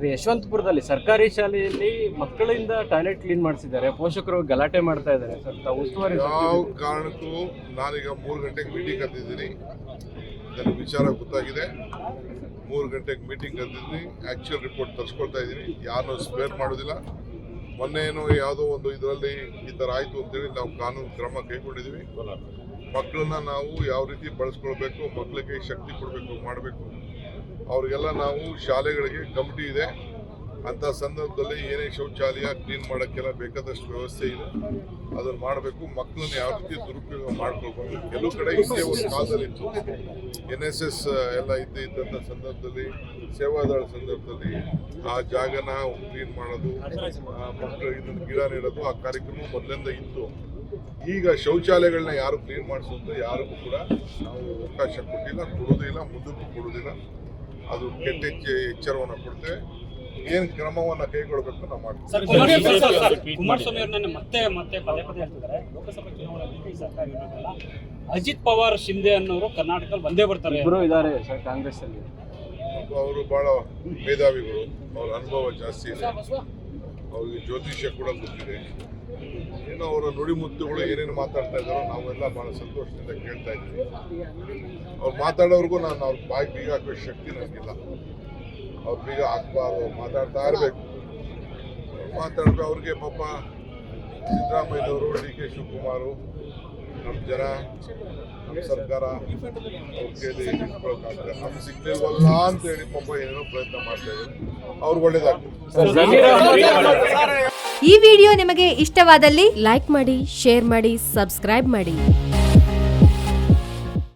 ಸರಿ ಯಶವಂತಪುರದಲ್ಲಿ ಸರ್ಕಾರಿ ಶಾಲೆಯಲ್ಲಿ ಮಕ್ಕಳಿಂದ ಟಾಯ್ಲೆಟ್ ಕ್ಲೀನ್ ಮಾಡಿಸಿದ್ದಾರೆ. ಪೋಷಕರು ಗಲಾಟೆ ಮಾಡ್ತಾ ಇದ್ದಾರೆ. ಸರ್ ತಾವು ಉಸ್ತುವಾರಿ ಯಾವ. ಕಾರಣಕ್ಕೂ ನಾನೀಗ ಮೂರು ಗಂಟೆಗೆ ಮೀಟಿಂಗ್ ಕರೆದಿದ್ದೀನಿ. ನನಗೆ ವಿಚಾರ ಗೊತ್ತಾಗಿದೆ. ಮೂರು ಗಂಟೆಗೆ ಮೀಟಿಂಗ್ ಕರೆದಿದ್ದೀನಿ. ಆ್ಯಕ್ಚುಯಲ್ ರಿಪೋರ್ಟ್ ತರಿಸ್ಕೊಳ್ತಾ ಇದ್ದೀನಿ. ಯಾರನ್ನೂ ಸ್ಪೇರ್ ಮಾಡೋದಿಲ್ಲ. ಮೊನ್ನೆ ಏನೋ ಯಾವುದೋ ಒಂದು ಇದರಲ್ಲಿ ಈ ಥರ ಆಯಿತು ಅಂತೇಳಿ ನಾವು ಕಾನೂನು ಕ್ರಮ ಕೈಗೊಂಡಿದ್ದೀವಿ. ಮಕ್ಕಳನ್ನ ನಾವು ಯಾವ ರೀತಿ ಬಳಸ್ಕೊಳ್ಬೇಕು ಮಕ್ಕಳಿಗೆ ಶಕ್ತಿ ಕೊಡಬೇಕು ಮಾಡಬೇಕು ಅವ್ರಿಗೆಲ್ಲ ನಾವು ಶಾಲೆಗಳಿಗೆ ಕಮಿಟಿ ಇದೆ. ಅಂಥ ಸಂದರ್ಭದಲ್ಲಿ ಏನೇ ಶೌಚಾಲಯ ಕ್ಲೀನ್ ಮಾಡೋಕ್ಕೆಲ್ಲ ಬೇಕಾದಷ್ಟು ವ್ಯವಸ್ಥೆ ಇದೆ. ಅದನ್ನು ಮಾಡಬೇಕು. ಮಕ್ಕಳನ್ನ ಯಾವ ರೀತಿ ದುರುಪಯೋಗ ಮಾಡ್ಕೊಳ್ಬಾರ್ದು ಕೆಲವು ಕಡೆ ಇದ್ದೇ ಒಂದು ಕಾಲದಲ್ಲಿ ಇತ್ತು. ಎನ್ ಎಸ್ ಎಸ್ ಎಲ್ಲ ಇದ್ದೇ ಇದ್ದಂಥ ಸಂದರ್ಭದಲ್ಲಿ ಸೇವಾದಳ ಸಂದರ್ಭದಲ್ಲಿ ಆ ಜಾಗನ ಕ್ಲೀನ್ ಮಾಡೋದು ಮಕ್ಕಳು ಇದನ್ನು ಗಿಡ ನೀಡೋದು, ಆ ಕಾರ್ಯಕ್ರಮ ಮೊದಲಿಂದ ಇತ್ತು. ಈಗ ಶೌಚಾಲಯಗಳನ್ನ ಯಾರು ಕ್ಲೀನ್ ಮಾಡಿಸೋದು ಯಾರಿಗೂ ಕೂಡ ನಾವು ಅವಕಾಶ ಕೊಟ್ಟಿಲ್ಲ ಕೊಡೋದಿಲ್ಲ ಮುಂದಕ್ಕೂ ಕೊಡೋದಿಲ್ಲ. ಅದು ಕೆಟ್ಟ ಎಚ್ಚ- ಎಚ್ಚರವನ್ನು ಕೊಡ್ತೇವೆ. ಏನು ಕ್ರಮವನ್ನು ಕೈಗೊಳ್ಳಬೇಕು ನಾವು ಮಾಡ್ತೀವಿ. ಕುಮಾರಸ್ವಾಮಿ ಅವ್ರನ್ನ ಮತ್ತೆ ಮತ್ತೆ ಪದೇ ಪದೇ ಹೇಳ್ತಿದ್ದಾರೆ. ಲೋಕಸಭಾ ಚುನಾವಣೆಯಲ್ಲಿ ಸರ್ಕಾರ ಇರೋದಿಲ್ಲ. ಅಜಿತ್ ಪವಾರ್ ಶಿಂದೆ ಅನ್ನೋರು ಕರ್ನಾಟಕದಲ್ಲಿ ಬಂದೇ ಬರ್ತಾರೆ. ಇಬ್ಬರು ಇದ್ದಾರೆ ಸರ್ ಕಾಂಗ್ರೆಸ್ ಅಲ್ಲಿ ಅವರು ಬಹಳ ಮೇಧಾವಿಗಳು. ಅವ್ರ ಅನುಭವ ಜಾಸ್ತಿ ಇದೆ. ಅವ್ರಿಗೆ ಜ್ಯೋತಿಷ್ಯ ಕೂಡ ಗೊತ್ತಿದೆ. ಏನೋ ಅವರ ನುಡಿಮುತ್ತುಗಳು ಏನೇನು ಮಾತಾಡ್ತಾ ಇದ್ದಾರೋ ನಾವೆಲ್ಲ ಬಹಳ ಸಂತೋಷದಿಂದ ಕೇಳ್ತಾ ಇದ್ದೀವಿ. ಅವ್ರು ಮಾತಾಡೋರ್ಗೂ ನಾನು ಅವ್ರ ಬಾಯಿ ಬೀಗ ಹಾಕೋ ಶಕ್ತಿ ನನಗಿಲ್ಲ ಅವ್ರ ಬೀಗ ಹಾಕ್ಬಾರ್ದು ಮಾತಾಡ್ತಾ ಇರಬೇಕು. ಮಾತಾಡ್ಬೇಕು ಅವ್ರಿಗೆ ಪಾಪ ಸಿದ್ದರಾಮಯ್ಯನವರು ಡಿ ಕೆ ಶಿವಕುಮಾರು ನಮ್ಮ ಜನ ನಮ್ಮ ಸರ್ಕಾರ ಅವ್ರ ನಮ್ಗೆ ಸಿಗ್ತೇವಲ್ಲ ಅಂತ ಹೇಳಿ ಪಾಪ ಏನೋ ಪ್ರಯತ್ನ ಮಾಡ್ತಾ ಇದ್ದಾರೆ ಅವ್ರಿಗೆ ಒಳ್ಳೇದಾಗ್ತದೆ ಈ ವಿಡಿಯೋ ನಿಮಗೆ ಇಷ್ಟವಾದಲ್ಲಿ ಲೈಕ್ ಮಾಡಿ ಶೇರ್ ಮಾಡಿ ಸಬ್ಸ್ಕ್ರೈಬ್ ಮಾಡಿ.